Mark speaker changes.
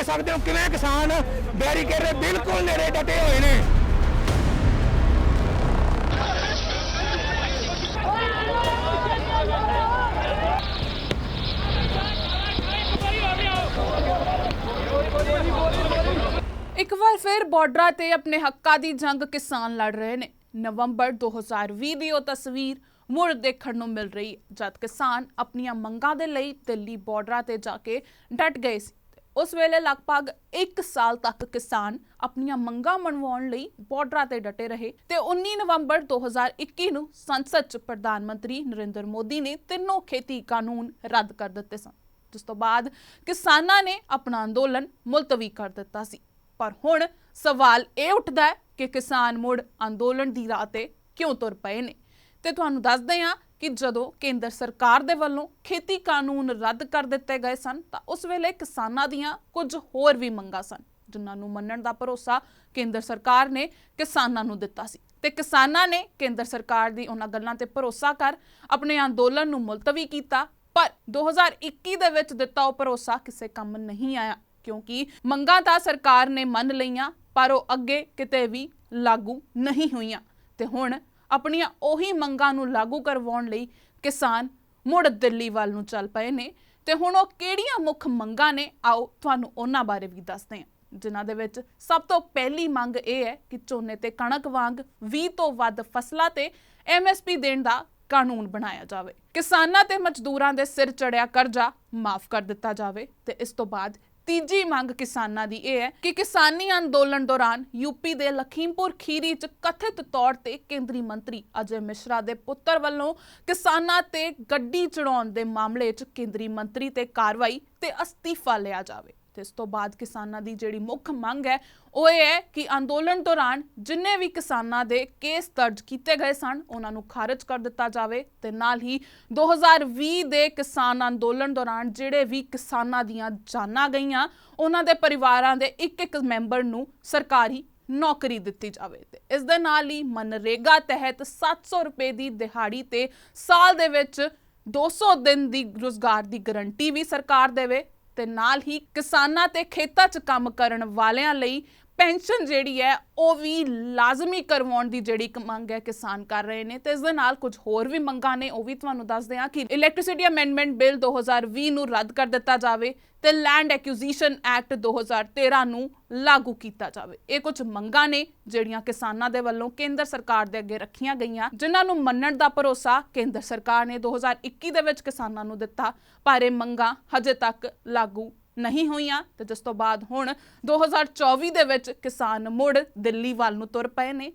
Speaker 1: ਦੇਖ ਸਕਦੇ ਹੋ? ਕਿਵੇਂ ਕਿਸਾਨ ਬੈਰੀਕੇਡ ਦੇ ਬਿਲਕੁਲ ਨੇੜੇ ਡਟੇ ਹੋਏ ਨੇ?
Speaker 2: ਇੱਕ ਵਾਰ ਫਿਰ ਬਾਰਡਰਾਂ ਤੇ ਆਪਣੇ ਹੱਕਾਂ ਦੀ ਜੰਗ ਕਿਸਾਨ ਲੜ ਰਹੇ ਨੇ। ਨਵੰਬਰ 2020 ਦੀ ਉਹ ਤਸਵੀਰ ਮੁੜ ਦੇਖਣ ਨੂੰ ਮਿਲ ਰਹੀ ਹੈ, ਜਦ ਕਿਸਾਨ ਆਪਣੀਆਂ ਮੰਗਾਂ ਦੇ ਲਈ ਦਿੱਲੀ ਬਾਰਡਰਾਂ ਤੇ ਜਾ ਕੇ ਡਟ ਗਏ ਸੀ। ਉਸ ਵੇਲੇ ਲਗਭਗ 1 ਸਾਲ ਤੱਕ ਕਿਸਾਨ ਆਪਣੀਆਂ ਮੰਗਾਂ ਮਨਵਾਉਣ ਲਈ ਬਾਰਡਰਾਂ ਤੇ ਡਟੇ ਰਹੇ ਤੇ 19 ਨਵੰਬਰ 2021 ਨੂੰ ਸੰਸਦ 'ਚ ਪ੍ਰਧਾਨ ਮੰਤਰੀ ਨਰਿੰਦਰ ਮੋਦੀ ਨੇ ਤਿੰਨੋਂ ਖੇਤੀ ਕਾਨੂੰਨ ਰੱਦ ਕਰ ਦਿੱਤੇ ਸਨ। ਜਿਸ ਤੋਂ ਬਾਅਦ ਕਿਸਾਨਾਂ ਨੇ ਆਪਣਾ ਅੰਦੋਲਨ ਮੁਲਤਵੀ ਕਰ ਦਿੱਤਾ ਸੀ। ਪਰ ਹੁਣ ਸਵਾਲ ਇਹ ਉੱਠਦਾ ਹੈ ਕਿ ਕਿਸਾਨ ਮੁੜ ਅੰਦੋਲਨ ਦੀ ਰਾਹ ਤੇ ਕਿਉਂ ਤੁਰ ਪਏ ਨੇ? ਤੇ ਤੁਹਾਨੂੰ ਦੱਸਦੇ ਹਾਂ ਕਿ ਜਦੋਂ ਕੇਂਦਰ ਸਰਕਾਰ ਦੇ ਵੱਲੋਂ ਖੇਤੀ ਕਾਨੂੰਨ ਰੱਦ ਕਰ ਦਿੱਤੇ ਗਏ ਸਨ, ਤਾਂ ਉਸ ਵੇਲੇ ਕਿਸਾਨਾਂ ਦੀਆਂ ਕੁਝ ਹੋਰ ਵੀ ਮੰਗਾਂ ਸਨ, ਜਿਨ੍ਹਾਂ ਨੂੰ ਮੰਨਣ ਦਾ ਭਰੋਸਾ ਕੇਂਦਰ ਸਰਕਾਰ ਨੇ ਕਿਸਾਨਾਂ ਨੂੰ ਦਿੱਤਾ ਸੀ। ਤੇ ਕਿਸਾਨਾਂ ਨੇ ਕੇਂਦਰ ਸਰਕਾਰ ਦੀ ਉਹਨਾਂ ਗੱਲਾਂ ਤੇ ਭਰੋਸਾ ਕਰ ਆਪਣੇ ਅੰਦੋਲਨ ਨੂੰ ਮੁਲਤਵੀ ਕੀਤਾ, ਪਰ 2021 ਦੇ ਵਿੱਚ ਦਿੱਤਾ ਉਹ ਭਰੋਸਾ ਕਿਸੇ ਕੰਮ ਨਹੀਂ ਆਇਆ, ਕਿਉਂਕਿ ਮੰਗਾਂ ਤਾਂ ਸਰਕਾਰ ਨੇ ਮੰਨ ਲਈਆਂ, ਪਰ ਉਹ ਅੱਗੇ ਕਿਤੇ ਵੀ ਲਾਗੂ ਨਹੀਂ ਹੋਈਆਂ। ਤੇ ਹੁਣ ਆਪਣੀਆਂ ਉਹੀ ਮੰਗਾਂ ਨੂੰ ਲਾਗੂ ਕਰਵਾਉਣ ਲਈ ਕਿਸਾਨ ਮੁੜ ਦਿੱਲੀ ਵੱਲ ਨੂੰ ਚੱਲ ਪਏ ਨੇ। ਤੇ ਹੁਣ ਉਹ ਕਿਹੜੀਆਂ ਮੁੱਖ ਮੰਗਾਂ ਨੇ? ਆਓ ਤੁਹਾਨੂੰ ਉਹਨਾਂ ਬਾਰੇ ਵੀ ਦੱਸਦੇ ਹਾਂ। ਜਿਨ੍ਹਾਂ ਦੇ ਵਿੱਚ ਸਭ ਤੋਂ ਪਹਿਲੀ ਮੰਗ ਇਹ ਹੈ ਕਿ ਝੋਨੇ ਤੇ ਕਣਕ ਵਾਂਗ 20 ਤੋਂ ਵੱਧ ਫਸਲਾਂ ਤੇ ਐਮਐਸਪੀ ਦੇਣ ਦਾ ਕਾਨੂੰਨ ਬਣਾਇਆ ਜਾਵੇ। ਕਿਸਾਨਾਂ ਤੇ ਮਜ਼ਦੂਰਾਂ ਦੇ ਸਿਰ ਚੜਿਆ ਕਰਜ਼ਾ ਮਾਫ ਕਰ ਦਿੱਤਾ ਜਾਵੇ ਤੇ ਇਸ ਤੋਂ ਬਾਅਦ ਤੀਜੀ ਮੰਗ ਕਿਸਾਨਾਂ ਦੀ ਇਹ ਹੈ ਕਿ ਕਿਸਾਨੀ ਅੰਦੋਲਨ ਦੌਰਾਨ ਯੂਪੀ ਦੇ ਲਖੀਮਪੁਰ ਖੀਰੀ 'ਚ ਕਥਿਤ ਤੌਰ ਤੇ ਕੇਂਦਰੀ ਮੰਤਰੀ ਅਜੇ ਮਿਸ਼ਰਾ ਦੇ ਪੁੱਤਰ ਵੱਲੋਂ ਕਿਸਾਨਾਂ ਤੇ ਗੱਡੀ ਚੜਾਉਣ ਦੇ ਮਾਮਲੇ 'ਚ ਕੇਂਦਰੀ ਮੰਤਰੀ ਤੇ ਕਾਰਵਾਈ ਤੇ ਅਸਤੀਫਾ ਲਿਆ ਜਾਵੇ। ਤੇ ਇਸ ਤੋਂ ਬਾਅਦ ਕਿਸਾਨਾਂ ਦੀ ਜਿਹੜੀ ਮੁੱਖ ਮੰਗ ਹੈ, ਉਹ ਇਹ ਹੈ ਕਿ ਅੰਦੋਲਨ ਦੌਰਾਨ ਜਿੰਨੇ ਵੀ ਕਿਸਾਨਾਂ ਦੇ ਕੇਸ ਦਰਜ ਕੀਤੇ ਗਏ ਸਨ, ਉਹਨਾਂ ਨੂੰ ਖਾਰਜ ਕਰ ਦਿੱਤਾ ਜਾਵੇ ਤੇ ਨਾਲ ਹੀ 2020 ਦੇ ਕਿਸਾਨ ਅੰਦੋਲਨ ਦੌਰਾਨ ਜਿਹੜੇ ਵੀ ਕਿਸਾਨਾਂ ਦੀਆਂ ਜਾਨਾਂ ਗਈਆਂ, ਉਹਨਾਂ ਦੇ ਪਰਿਵਾਰਾਂ ਦੇ ਇੱਕ ਇੱਕ ਮੈਂਬਰ ਨੂੰ ਸਰਕਾਰੀ ਨੌਕਰੀ ਦਿੱਤੀ ਜਾਵੇ ਤੇ ਇਸ ਦੇ ਨਾਲ ਹੀ ਮਨਰੇਗਾ ਤਹਿਤ 700 ਰੁਪਏ ਦੀ ਦਿਹਾੜੀ ਤੇ ਸਾਲ ਦੇ ਵਿੱਚ 200 ਦਿਨ ਦੀ ਰੋਜ਼ਗਾਰ ਦੀ ਗਰੰਟੀ ਵੀ ਸਰਕਾਰ ਦੇਵੇ ਤੇ ਨਾਲ ਹੀ ਕਿਸਾਨਾਂ ਤੇ ਖੇਤਾਂ 'ਚ ਕੰਮ ਕਰਨ ਵਾਲਿਆਂ ਲਈ ਪੈਨਸ਼ਨ ਜਿਹੜੀ ਹੈ, ਉਹ ਵੀ ਲਾਜ਼ਮੀ ਕਰਵਾਉਣ ਦੀ ਜਿਹੜੀ ਇੱਕ ਮੰਗ ਹੈ ਕਿਸਾਨ ਕਰ ਰਹੇ ਨੇ। ਤੇ ਇਸ ਦੇ ਨਾਲ ਕੁਝ ਹੋਰ ਵੀ ਮੰਗਾਂ ਨੇ, ਉਹ ਵੀ ਤੁਹਾਨੂੰ ਦੱਸਦੇ ਹਾਂ ਕਿ ਇਲੈਕਟ੍ਰਿਸਿਟੀ ਅਮੈਂਡਮੈਂਟ ਬਿੱਲ 2020 ਨੂੰ ਰੱਦ ਕਰ ਦਿੱਤਾ ਜਾਵੇ ਤੇ ਲੈਂਡ ਐਕੁਜੀਸ਼ਨ ਐਕਟ 2013 ਨੂੰ ਲਾਗੂ ਕੀਤਾ ਜਾਵੇ। ਇਹ ਕੁਝ ਮੰਗਾਂ ਨੇ ਜਿਹੜੀਆਂ ਕਿਸਾਨਾਂ ਦੇ ਵੱਲੋਂ ਕੇਂਦਰ ਸਰਕਾਰ ਦੇ ਅੱਗੇ ਰੱਖੀਆਂ ਗਈਆਂ, ਜਿਨ੍ਹਾਂ ਨੂੰ ਮੰਨਣ ਦਾ ਭਰੋਸਾ ਕੇਂਦਰ ਸਰਕਾਰ ਨੇ 2021 ਦੇ ਵਿੱਚ ਕਿਸਾਨਾਂ ਨੂੰ ਦਿੱਤਾ, ਪਰ ਇਹ ਮੰਗਾਂ ਹਜੇ ਤੱਕ ਲਾਗੂ ਨਹੀਂ ਹੋਈਆਂ ਤੇ ਜਿਸ ਤੋਂ ਬਾਅਦ ਹੁਣ 2024 ਦੇ ਵਿੱਚ ਕਿਸਾਨ ਮੁੜ ਦਿੱਲੀ ਵੱਲ ਨੂੰ ਤੁਰ ਪਏ ਨੇ।